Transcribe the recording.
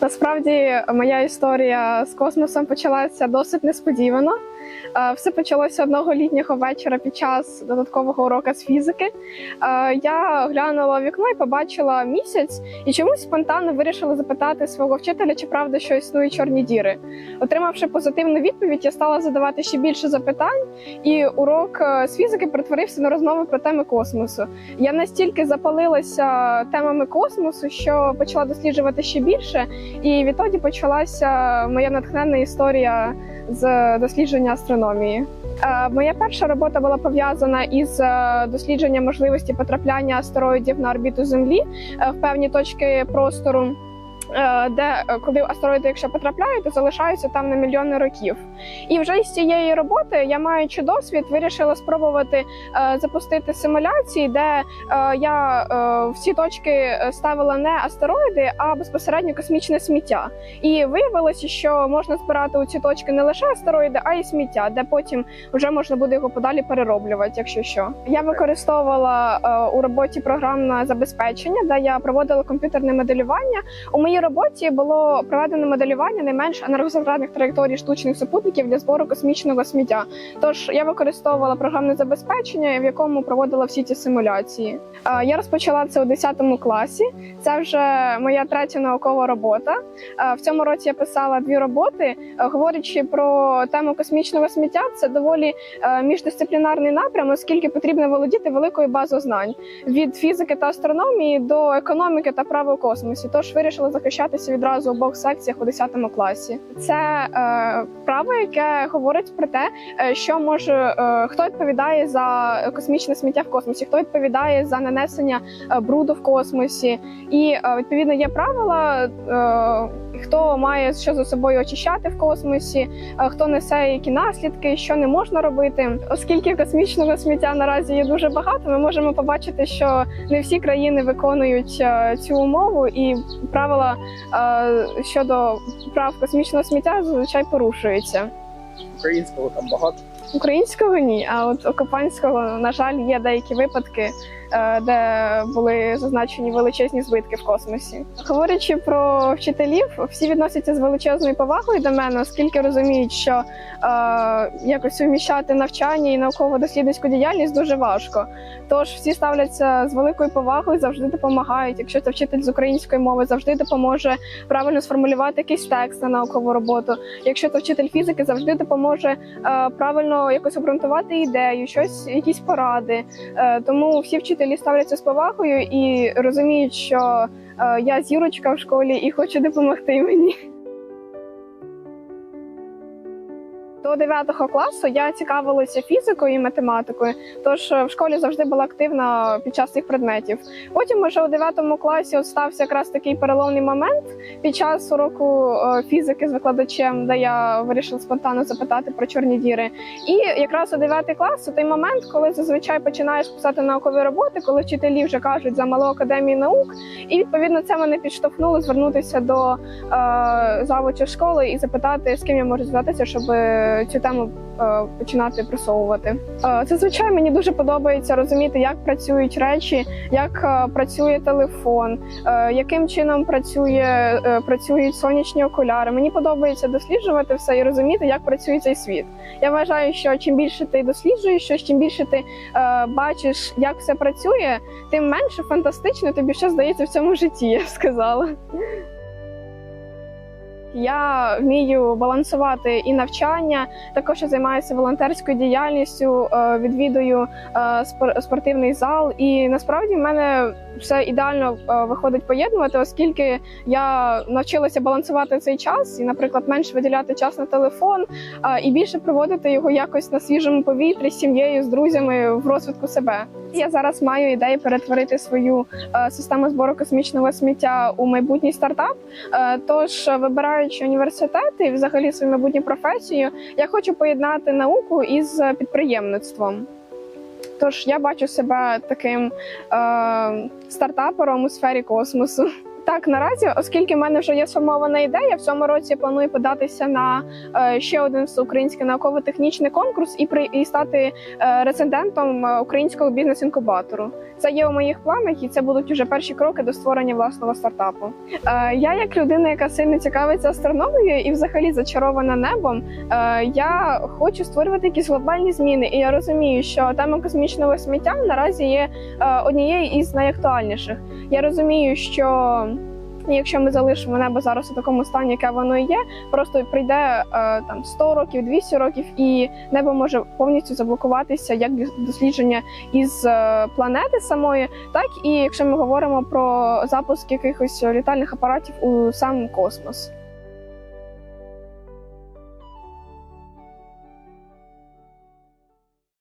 Насправді моя історія з космосом почалася досить несподівано. Е, Все почалося одного літнього вечора під час додаткового уроку з фізики. Е, Я глянула в вікно і побачила місяць, і чомусь спонтанно вирішила запитати свого вчителя, чи правда, що існують чорні діри. Отримавши позитивну відповідь, я стала задавати ще більше запитань, і урок е, з фізики перетворився на розмови про теми космосу. Я настільки запалилася темами космосу, що почала досліджувати ще більше, і відтоді почалася моя натхненна історія з дослідження астрономії. Е, Моя перша робота була пов'язана із е, дослідженням можливості потрапляння астероїдів на орбіту Землі е, в певні точки простору. Е, Де е, коли астероїди, якщо потрапляють, то залишаються там на мільйони років. І вже з цієї роботи я маючи досвід, вирішила спробувати е, запустити симуляції, де я в ці точки ставила не астероїди, а безпосередньо космічне сміття. І виявилося, що можна збирати у ці точки не лише астероїди, а й сміття, де потім вже можна буде його подалі перероблювати, якщо що. Я використовувала у роботі програмне забезпечення, де я проводила комп'ютерне моделювання. У моїй роботі було проведено моделювання найменш енергозатратних траєкторій штучних супутників для збору космічного сміття. Тож я використовувала програмне забезпечення, в якому проводила всі ці симуляції. Е, Я розпочала це у 10 класі. Це вже моя третя наукова робота. Е, В цьому році я писала дві роботи. Е, Говорячи про тему космічного сміття, це доволі міждисциплінарний напрям, оскільки потрібно володіти великою базою знань від фізики та астрономії до економіки та права у космосі. Тож вирішила захищатися відразу у обох секціях у 10 класі. Це е, право, яке говорить про те, е, що може е, хто відповідає за космічне сміття в космосі, хто відповідає за нанесення е, бруду в космосі, і е, відповідно є правила. е, Хто має що за собою очищати в космосі, е, хто несе які наслідки, що не можна робити, оскільки космічного сміття наразі є дуже багато. Ми можемо побачити, що не всі країни виконують цю умову, і правила щодо прав космічного сміття зазвичай порушується. Українського там багато. Українського ні, а от окопанського, на жаль, є деякі випадки, де були зазначені величезні збитки в космосі. Говорячи про вчителів, всі відносяться з величезною повагою до мене, оскільки розуміють, що е, якось суміщати навчання і науково-дослідницьку діяльність дуже важко. Тож всі ставляться з великою повагою, завжди допомагають. Якщо це вчитель з української мови, завжди допоможе правильно сформулювати якийсь текст на наукову роботу. Якщо це вчитель фізики, завжди допоможе е, правильно якось обґрунтувати ідею, щось, якісь поради. Е, тому всі вчителі ставляться з повагою і розуміють, що е, я зірочка в школі і хочу допомогти мені. До 9 класу я цікавилася фізикою і математикою, тож е, в школі завжди була активна під час цих предметів. Потім, уже у 9 класі, от стався якраз такий переломний момент під час уроку е, фізики з викладачем, де я вирішила спонтанно запитати про чорні діри. І якраз у 9 клас це той момент, коли зазвичай починаєш писати наукові роботи, коли вчителі вже кажуть за малу академію наук, і відповідно це мене підштовхнуло звернутися до е, завуча школи і запитати, з ким я можу зв'язатися, щоб е, цю тему е, починати просовувати. Е, Зазвичай мені дуже подобається розуміти, як працюють речі, як е, працює телефон, яким чином працює, працюють сонячні окуляри. Мені подобається досліджувати все і розуміти, як працює цей світ. Я вважаю, що чим більше ти досліджуєш, щось, чим більше ти бачиш, як все працює, тим менше фантастично тобі ще здається в цьому житті, я б сказала. Я вмію балансувати і навчання, також я займаюся волонтерською діяльністю, е, відвідую е, спортивний зал. І насправді в мене все ідеально е, виходить поєднувати, оскільки я навчилася балансувати цей час і, наприклад, менше виділяти час на телефон і більше проводити його якось на свіжому повітрі з сім'єю, з друзями в розвитку себе. Я зараз маю ідею перетворити свою систему збору космічного сміття у майбутній стартап. Тож, вибираючи університет і взагалі свою майбутню професію, я хочу поєднати науку із підприємництвом. Тож я бачу себе таким е, стартапером у сфері космосу. Так, наразі, оскільки в мене вже є сформована ідея, в цьому році я планую податися на е, ще один всеукраїнський науково-технічний конкурс і при і стати е, рецендентом е, українського бізнес-інкубатору. Це є у моїх планах, і це будуть вже перші кроки до створення власного стартапу. Я, як людина, яка сильно цікавиться астрономією і взагалі зачарована небом, я хочу створювати якісь глобальні зміни. І я розумію, що тема космічного сміття наразі є однією із найактуальніших. Я розумію, що якщо ми залишимо небо зараз у такому стані, яке воно є, просто прийде е, там 100 років, 200 років, і небо може повністю заблокуватися як дослідження із е, планети самої, так і якщо ми говоримо про запуск якихось літальних апаратів у сам космос.